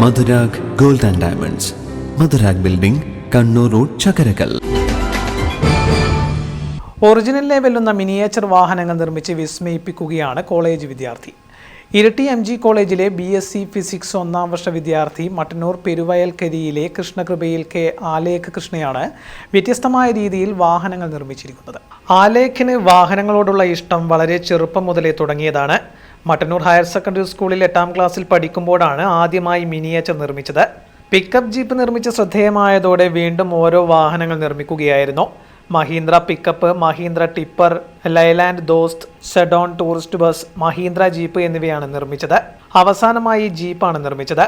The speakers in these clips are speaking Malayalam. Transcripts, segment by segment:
Madhurag gold and diamonds. Madhurag building Kannur road Chakkarakkal ഒറിജിനലിനെ വെല്ലുന്ന മിനിയേച്ചർ വാഹനങ്ങൾ നിർമ്മിച്ച് വിസ്മയിപ്പിക്കുകയാണ് കോളേജ് വിദ്യാർത്ഥി. ഇരട്ടി എം ജി കോളേജിലെ ബി എസ് സി ഫിസിക്സ് ഒന്നാം വർഷ വിദ്യാർത്ഥി മട്ടന്നൂർ പെരുവയൽക്കരിയിലെ കൃഷ്ണകൃപയിൽ കെ ആലേഖ് കൃഷ്ണയാണ് വ്യത്യസ്തമായ രീതിയിൽ വാഹനങ്ങൾ നിർമ്മിച്ചിരിക്കുന്നത്. ആലേഖിന് വാഹനങ്ങളോടുള്ള ഇഷ്ടം വളരെ ചെറുപ്പം മുതലേ തുടങ്ങിയതാണ്. മട്ടന്നൂർ ഹയർ സെക്കൻഡറി സ്കൂളിൽ എട്ടാം ക്ലാസ്സിൽ പഠിക്കുമ്പോഴാണ് ആദ്യമായി മിനിയേച്ചർ നിർമ്മിച്ചത്. പിക്കപ്പ് ജീപ്പ് നിർമ്മിച്ച ശ്രദ്ധേയമായതോടെ വീണ്ടും ഓരോ വാഹനങ്ങൾ നിർമ്മിക്കുകയായിരുന്നു. Mahindra pickup Mahindra tipper Leyland Dost sedan tourist bus Mahindra jeep എന്നിവയാണ് നിർമ്മിച്ചത്. അവസാനമായി ജീപ്പാണ് നിർമ്മിച്ചത്.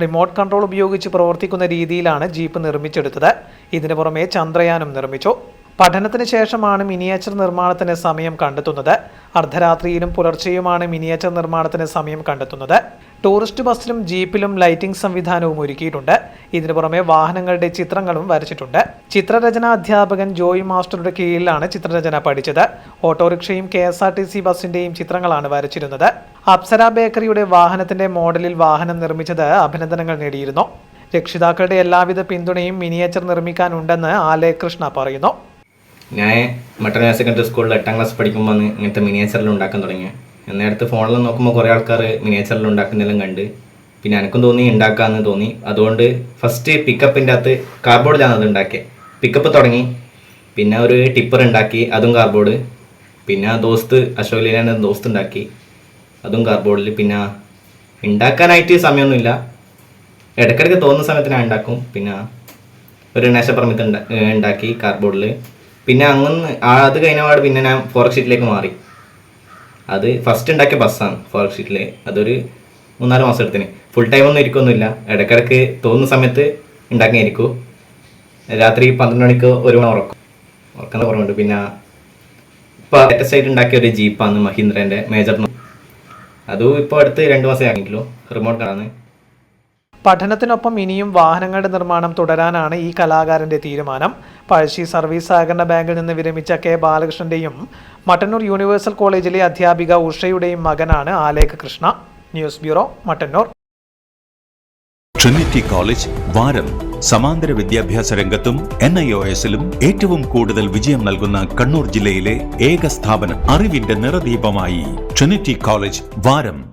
റിമോട്ട് കൺട്രോൾ ഉപയോഗിച്ച് പ്രവർത്തിക്കുന്ന രീതിയിലാണ് ജീപ്പ് നിർമ്മിച്ചെടുത്തത്. ഇതിനു പുറമെ ചന്ദ്രയാനം നിർമ്മിച്ചു. പഠനത്തിന് ശേഷമാണ് മിനിയേച്ചർ നിർമ്മാണത്തിന് സമയം കണ്ടെത്തുന്നത്. അർദ്ധരാത്രിയിലും പുലർച്ചെയുമാണ് മിനിയേച്ചർ നിർമ്മാണത്തിന് സമയം കണ്ടെത്തുന്നത്. ടൂറിസ്റ്റ് ബസ്സിലും ജീപ്പിലും ലൈറ്റിംഗ് സംവിധാനവും ഒരുക്കിയിട്ടുണ്ട്. ഇതിനു പുറമെ വാഹനങ്ങളുടെ ചിത്രങ്ങളും വരച്ചിട്ടുണ്ട്. ചിത്രരചന അധ്യാപകൻ ജോയി മാസ്റ്ററുടെ കീഴിലാണ് ചിത്രരചന പഠിച്ചത്. ഓട്ടോറിക്ഷയും K S R T C ബസിന്റെയും ചിത്രങ്ങളാണ് വരച്ചിരുന്നത്. അപ്സര ബേക്കറിയുടെ വാഹനത്തിന്റെ മോഡലിൽ വാഹനം നിർമ്മിച്ചത് അഭിനന്ദനങ്ങൾ നേടിയിരുന്നു. രക്ഷിതാക്കളുടെ എല്ലാവിധ പിന്തുണയും മിനിയേച്ചർ നിർമ്മിക്കാനുണ്ടെന്ന് ആലയ കൃഷ്ണ പറയുന്നു. ഞാൻ ഹയർ സെക്കൻഡറി സ്കൂളിൽ എട്ടാം ക്ലാസ് പഠിക്കുമ്പോൾ ഇങ്ങനത്തെ മിനിയേച്ചറിൽ ഉണ്ടാക്കാൻ തുടങ്ങി നേരത്തെ ഫോണിൽ നോക്കുമ്പോൾ കുറേ ആൾക്കാർ മിനിയേച്ചറിൽ ഉണ്ടാക്കുന്നതെല്ലാം കണ്ട്. പിന്നെ എനിക്കും തോന്നി ഉണ്ടാക്കാമെന്ന് തോന്നി. അതുകൊണ്ട് ഫസ്റ്റ് പിക്കപ്പിന്റെ അകത്ത് കാർഡ്ബോർഡിലാണ് അത് ഉണ്ടാക്കിയത് പിക്കപ്പ് തുടങ്ങി. പിന്നെ ഒരു ടിപ്പർ ഉണ്ടാക്കി അതും കാർഡ്ബോർഡ് പിന്നെ ദോസ്ത് അശോക് ലീലാന്റെ ദോസ്ത് ഉണ്ടാക്കി അതും കാർഡ്ബോർഡിൽ പിന്നെ ഉണ്ടാക്കാനായിട്ട് സമയമൊന്നുമില്ല ഇടയ്ക്കിടയ്ക്ക് തോന്നുന്ന സമയത്ത് ഞാൻ ഉണ്ടാക്കും പിന്നെ ഒരു ഏഹ് ഉണ്ടാക്കി കാർഡ്ബോർഡിൽ പിന്നെ അങ്ങനെ അത് കഴിഞ്ഞ പാട് പിന്നെ ഞാൻ ഫോർക്ക് ഷീറ്റിലേക്ക് മാറി. അത് ഫസ്റ്റ് ഉണ്ടാക്കിയ ബസ്സാണ് ഫോർക്ക് ഷീറ്റിൽ അതൊരു മൂന്നാൽ മാസം എടുത്തിന്. ഫുൾ ടൈം ഒന്നും ഇരിക്കൊന്നുമില്ല. ഇടയ്ക്കിടയ്ക്ക് തോന്നുന്ന സമയത്ത് ഉണ്ടാക്കിയിരിക്കും രാത്രി പന്ത്രണ്ട് മണിക്ക് ഒരു മണി ഉറക്കും. ഉറക്കുന്ന കുറവുണ്ട്. പിന്നെ ഇപ്പോൾ ലേറ്റസ്റ്റ് ആയിട്ട് ഉണ്ടാക്കിയ ഒരു ജീപ്പാണ് മഹീന്ദ്രന്റെ മേജർ അതും ഇപ്പോൾ അടുത്ത് രണ്ട് മാസം ആണെങ്കിലോ റിമോട്ട് കാറാണ് പഠനത്തിനൊപ്പം ഇനിയും വാഹനങ്ങളുടെ നിർമ്മാണം തുടരാനാണ് ഈ കലാകാരന്റെ തീരുമാനം. പഴശ്ശി സർവീസ് സഹകരണ ബാങ്കിൽ നിന്ന് വിരമിച്ച കെ ബാലകൃഷ്ണന്റെയും മട്ടന്നൂർ യൂണിവേഴ്സൽ കോളേജിലെ അധ്യാപിക ഉഷയുടെയും മകനാണ് Alekha Krishna. News bureau Mattannur. Trinity college Varam സമാന്തര വിദ്യാഭ്യാസ രംഗത്തും എൻ ഐ ഒ എസിലും ഏറ്റവും കൂടുതൽ വിജയം നൽകുന്ന കണ്ണൂർ ജില്ലയിലെ ഏക സ്ഥാപനം അറിവിന്റെ നിറദീപമായി. ട്രിനിറ്റി കോളേജ് വാരം.